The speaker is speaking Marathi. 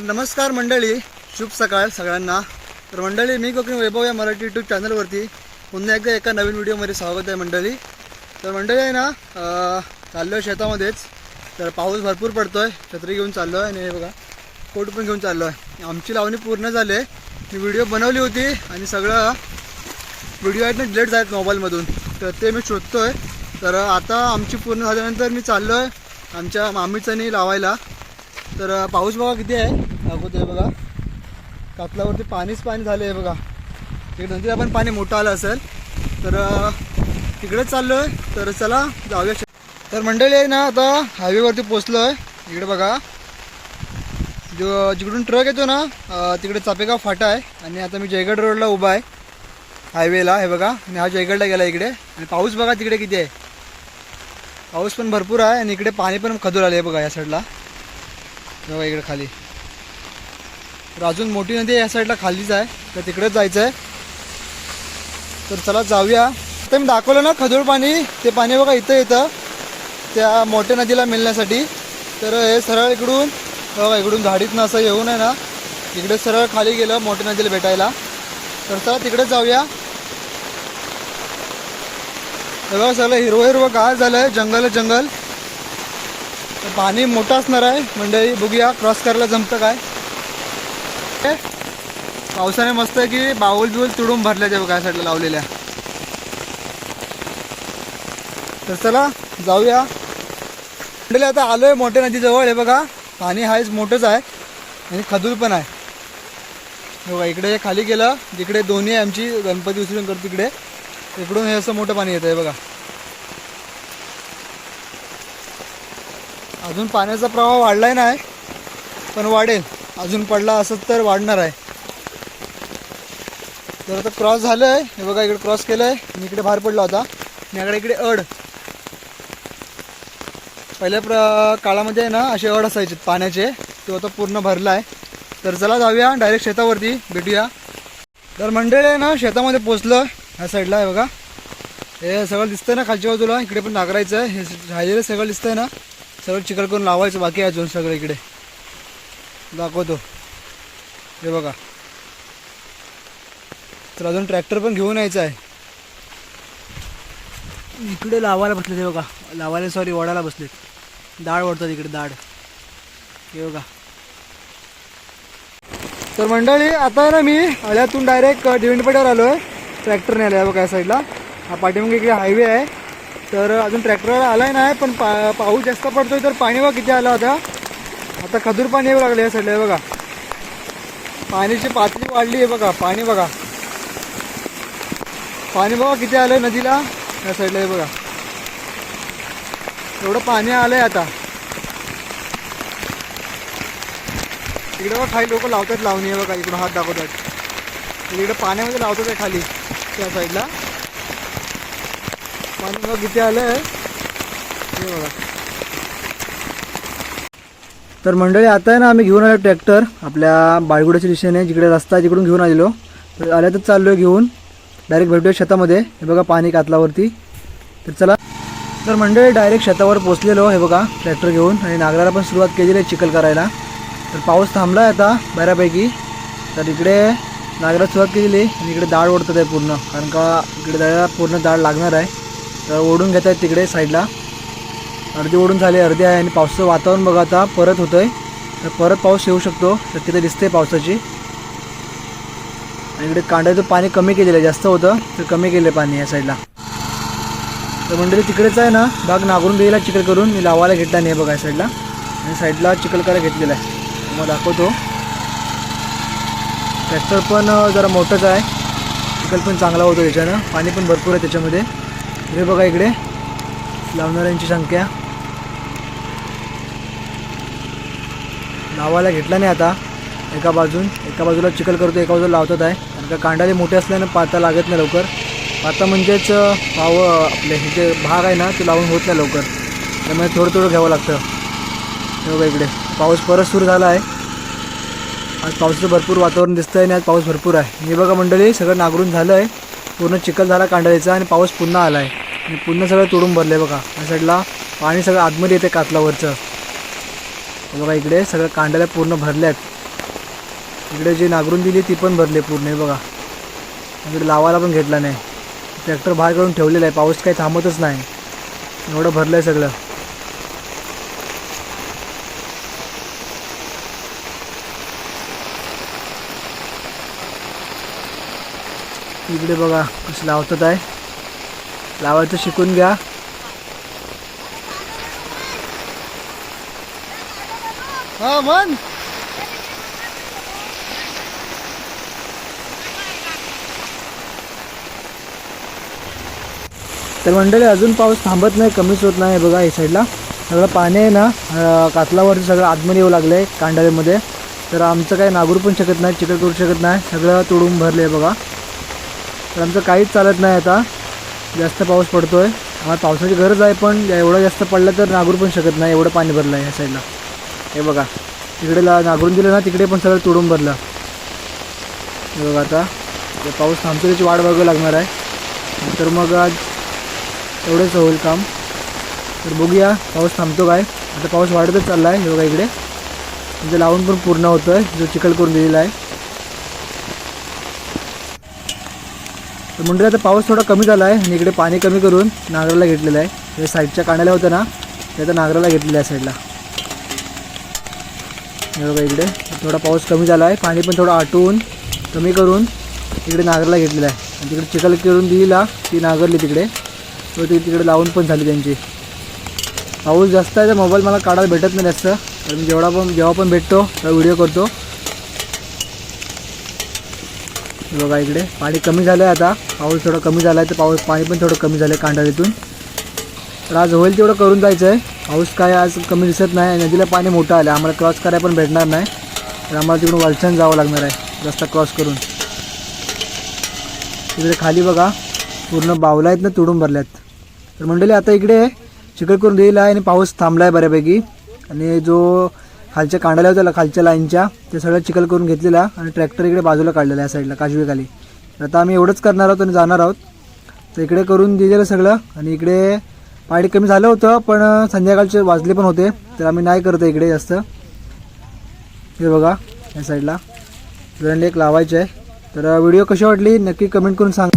तर नमस्कार मंडळी शुभ सकाळ सगळ्यांना. तर मंडळी मी कोकणी वैभव या मराठी यूट्यूब चॅनलवरती पुन्हा एकदा एका नवीन व्हिडिओमध्ये स्वागत आहे मंडळी. तर मंडळी आहे ना चाललो आहे शेतामध्येच. तर पाऊस भरपूर पडतो आहे छत्री घेऊन चाललो आहे आणि हे बघा कोट पण घेऊन चाललो आहे आमची लावणी पूर्ण झाली आहे. मी व्हिडिओ बनवली होती आणि सगळं व्हिडिओ आहेत ना डिलेट झालेत मोबाईलमधून तर ते मी शोधतो आहे तर आता आमची पूर्ण झाल्यानंतर मी चाललो आहे आमच्या मामीचणी लावायला. तर पाऊस बघा किती आहे. दाखवतोय बघा. कातलावरती पाणीच पाणी झालं आहे बघा. तिकडे नदीला पण पाणी मोठं आलं असेल. तर तिकडेच चाललो आहे तर चला जाऊया. तर मंडळी आहे ना आता हायवेवरती पोचलो आहे इकडे बघा. जो जिकडून ट्रक येतो ना तिकडे चापेगाव फाटा आहे. आणि आता मी जयगड रोडला उभा आहे. हायवेला हे बघा. आणि हा जयगडला गेला इकडे. आणि पाऊस बघा तिकडे किती आहे. पाऊस पण भरपूर आहे. आणि इकडे पाणी पण खदूर आले बघा या साईडला बघा इकडे खाली. तर अजून मोठी नदी या साईडला खालीच आहे तर तिकडेच जायचं आहे तर चला जाऊया. तर मी दाखवलं ना खजूर पाणी ते पाणी बघा इथं येतं त्या मोठ्या नदीला मिळण्यासाठी. तर हे सरळ इकडून बघा इकडून झाडीतनं असं येऊन आहे ना इकडे सरळ खाली गेलं मोठ्या नदीला भेटायला. तर चला तिकडेच जाऊया. बघा सगळं हिरवं हिरवं गाळ झालं आहे जंगल. जंगल पाणी मोठं असणार आहे मंडळी बघूया क्रॉस करायला जमतं काय? पावसाने मस्त आहे की बाऊल बिऊल तुडून भरल्या त्या बघा साईडला लावलेल्या. तर चला जाऊया. मंडळी आता आलोय मोठ्या नदीजवळ हे बघा. पाणी हायच मोठंच आहे. आणि खदूर पण आहे. हे बघा इकडे खाली गेलं. जिकडे दोन्ही आहे आमची गणपती विसर्जन करतो तिकडे. इकडून हे असं मोठं पाणी येतं आहे बघा. अजून पाण्याचा प्रवाह वाढलाय नाही पण वाढेल. अजून पडला असत तर वाढणार आहे. तर आता क्रॉस झालं आहे हे बघा इकडे क्रॉस केलं आहे मी इकडे बाहेर पडला होता माझ्याकडे इकडे अड. पहिल्या प्र काळामध्ये ना असे अड असायचे पाण्याचे. तो आता पूर्ण भरला आहे. तर चला जाऊया डायरेक्ट शेतावरती भेटूया. तर मंडळी आहे ना शेतामध्ये पोचलं. ह्या साईडला आहे बघा. हे सगळं दिसतंय ना खालच्या बाजूला. इकडे पण नागरायचं आहे. हे राहिलेलं सगळं दिसतंय ना. सगळं चिकल करून लावायचं बाकी आहे अजून सगळं इकडे. दाखवतो. हे बघा. तर अजून ट्रॅक्टर पण घेऊन यायचं आहे. इकडे लावायला बसले ते बघा. लावायला सॉरी वडायला बसलेत. दाढ ओढतात इकडे दाढ हे बघा. तर मंडळी आता आहे ना मी अळ्यातून डायरेक्ट डिविंडपेठावर आलो आहे ट्रॅक्टरने आलो आहे बघा या साईडला हा पाठीमागे इकडे हायवे आहे. तर अजून ट्रॅक्टरवर आलाय नाही पण पा पाऊस जास्त पडतोय तर पाणी बघा किती आलं होता? आता खजूर पाणी येऊ लागलं या साईडला बघा. पाण्याची पातळी वाढली आहे बघा पाणी बघा. पाणी बघा किती आलंय नदीला या साईडला हे बघा. एवढं पाणी आलंय आता. इकडे बघा खाली लोक लावतात लावणी आहे बघा इकडं हात दाखवतात. इकडे पाण्यामध्ये लावतात आहे खाली त्या साईडला. पाणी बघा किती आलंय. हे बघा. तर मंडळी आता आहे ना आम्ही घेऊन आलो ट्रॅक्टर. आपल्या बाळगुड्याच्या दिशेने जिकडे रस्ता आहे तिकडून घेऊन आलेलो. तर आल्यातच चाललो आहे घेऊन. डायरेक्ट भेटूया शेतामध्ये. हे बघा पाणी कातलावरती. तर चला. तर मंडळी डायरेक्ट शेतावर पोचलेलो हे बघा ट्रॅक्टर घेऊन. आणि नागराला पण सुरुवात केलेली आहे चिखल करायला. तर पाऊस थांबला आहे आता बऱ्यापैकी. तर इकडे नागरात सुरुवात केलेली आहे. आणि इकडे दाळ ओढतात आहे पूर्ण. कारण का इकडे दाळ पूर्ण दाळ लागणार आहे. तर ओढून घेत आहेत तिकडे साईडला. अर्धी ओढून झाली अर्धी आहे आणि पावसाचं वातावरण बघा आता परत होतं आहे तर परत पाऊस येऊ शकतो शक्यता दिसते पावसाची. आणि इकडे कांड्याचं पाणी कमी केलेलं आहे जास्त होतं तर कमी केलं आहे पाणी या साईडला तर मंडळी तिकडेच आहे ना बाग नागरून गेला चिखल करून मी लावायला घेतला नाही बघा या साईडला आणि साईडला चिखल करायला घेतलेला आहे. मग दाखवतो. ट्रॅक्टर पण जरा मोठंच आहे. चिखल पण चांगला होतो त्याच्यानं. पाणी पण भरपूर आहे त्याच्यामध्ये. हे बघा इकडे. लावणाऱ्यांची संख्या. नावाला घेतला नाही आता. एका बाजून एका बाजूला चिखल करतो एका बाजूला लावतात आहे. कारण का कांडाले मोठे असल्यानं पाता लागत नाही लवकर. पाता म्हणजेच पाव आपले हे जे भाग आहे ना ते लावून होत नाही लवकर. त्यामुळे थोडं थोडं घ्यावं लागतं. हे इकडे. पाऊस परत सुरू झाला आहे. आज पावसाचं भरपूर वातावरण दिसतं आहे आणि आज पाऊस भरपूर आहे. हे बघा मंडळी सगळं नागरून झालं आहे. पूर्ण चिखल झाला कांडाळीचा आणि पाऊस पुन्हा आला आहे. आणि पुन्हा सगळं तोडून भरलं आहे बघा. या साईडला पाणी सगळं आतमध्ये येते कातलावरचं. बघा इकडे सगळं कांड्याला पूर्ण भरल्यात. इकडे जी नागरून दिली ती पण भरली पूर्ण हे बघा. इकडे लावायला पण घेतला नाही. ट्रॅक्टर बाहेर काढून ठेवलेला आहे पाऊस काही थांबतच नाही. एवढं भरलं आहे सगळं. इकडे बघा कसं लावतात आहे. लावायचं शिकून घ्या. हा तर मंडळी अजून पाऊस थांबत नाही कमीच होत नाही. बघा या साईडला. सगळं पाणी आहे ना कातलावरती सगळं आतमध्ये येऊ लागलं आहे कांडाळीमध्ये. तर आमचं काही नागरू पण शकत नाही चिकट करू शकत नाही. सगळं तुडून भरलं आहे बघा. तर आमचं काहीच चालत नाही आता. जास्त पाऊस पडतो आहे आम्हाला पावसाची गरज आहे पण एवढं जास्त पडलं तर नागरू पण शकत नाही एवढं पाणी भरलं आहे ह्या साईडला. हे बघा. तिकडे ला नागरून दिलं ना तिकडे पण सगळं तुडून भरलं. हे बघा आता. पाऊस थांबतो त्याची वाट बघावी लागणार आहे. तर मग आज एवढंच होईल काम. तर बघूया पाऊस थांबतो काय? आता पाऊस वाढतच चालला आहे हे बघा इकडे. म्हणजे लावून पण पूर्ण होतं आहे जो चिखल करून दिलेला आहे. तर म्हणजे आता पाऊस थोडा कमी झाला आहे आणि इकडे पाणी कमी करून नागराला घेतलेलं आहे. हे साईडच्या काण्याला होतं ना ते आता नागराला घेतलेलं आहे साईडला. हे बघा इकडे. थोडा पाऊस कमी झाला आहे पाणी पण थोडं आटवून कमी करून इकडे नागरला घेतलेलं आहे. आणि तिकडे चिखल करून दिला ती नागरली तिकडे. तो ती तिकडे लावून पण झाली त्यांची. पाऊस जास्त आहे तर मोबाईल मला काढायला भेटत नाही जास्त. तर मी जेवढा पण जेव्हा पण भेटतो तेव्हा व्हिडिओ करतो. बघा इकडे. पाणी कमी झालं आहे आता. पाऊस थोडा कमी झाला आहे तर पाऊस पाणी पण थोडं कमी झालं आहे कांडाळीतून. तर आज होईल तेवढं करून जायचं आहे पाऊस काय आज कमी दिसत नाही. नदीला पाणी मोठं आलं. आम्हाला क्रॉस करायला पण भेटणार नाही. तर आम्हाला तिकडून वलछान जावं लागणार आहे. रस्ता क्रॉस करून. इकडे खाली बघा. पूर्ण बावला आहेत ना तुडून भरल्यात. तर मंडळी आता इकडे चिकट करून दिलेला आहे आणि पाऊस थांबला आहे बऱ्यापैकी. आणि जो खालच्या कांडाला होत्या खालच्या लाईनच्या ते सगळं चिखल करून घेतलेला आणि ट्रॅक्टर इकडे बाजूला काढलेला आहे साईडला काजवीखाली तर आता आम्ही एवढंच करणार आहोत आणि जाणार आहोत. तर इकडे करून दिलेलं सगळं आणि इकडे पाणी कमी झालं होतं पण संध्याकाळचे वाजले पण होते. तर आम्ही नाही करतो इकडे जास्त. हे बघा या साईडला जण एक लावायचे आहे. तर व्हिडिओ कशी वाटली? नक्की कमेंट करून सांगा.